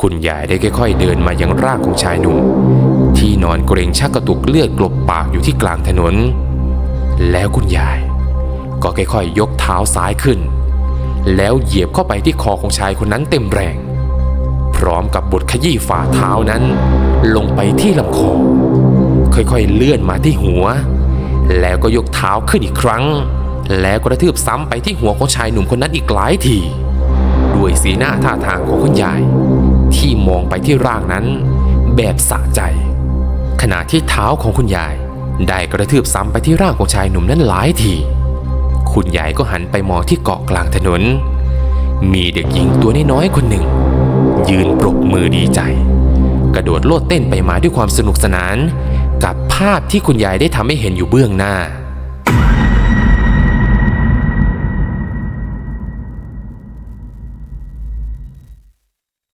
คุณยายได้ค่อยๆเดินมายังร่างของชายหนุ่ม ที่นอนเกรงชักกระตุกเลือดกลบปากอยู่ที่กลางถนน แล้วคุณยาย ก็ค่อยๆยกเท้าซ้ายขึ้น แล้วเหยียบเข้าไปที่คอของชายคนนั้นเต็มแรง พร้อมกับบดขยี้ฝ่าเท้านั้น ลงไปที่ลำคอค่อยๆเลื่อนมาที่หัว แล้วก็ยกเท้าขึ้นอีกครั้ง แล้วกระทืบซ้ำไปที่หัวของชายหนุ่มคนนั้นอีกหลายทีด้วยสีหน้าท่าทางของคุณยาย มองไปที่ร่างนั้น แบบสะใจ ขณะที่เท้าของคุณยาย ได้กระทืบซ้ำไปที่ร่างของชายหนุ่มนั้นหลายที คุณยายก็หันไปมองที่เกาะกลางถนน มีเด็กหญิงตัวน้อยๆคนหนึ่ง ยืนปรบมือดีใจ กระโดดโลดเต้นไปมาด้วยความสนุกสนาน กับภาพที่คุณยายได้ทำให้เห็นอยู่เบื้องหน้า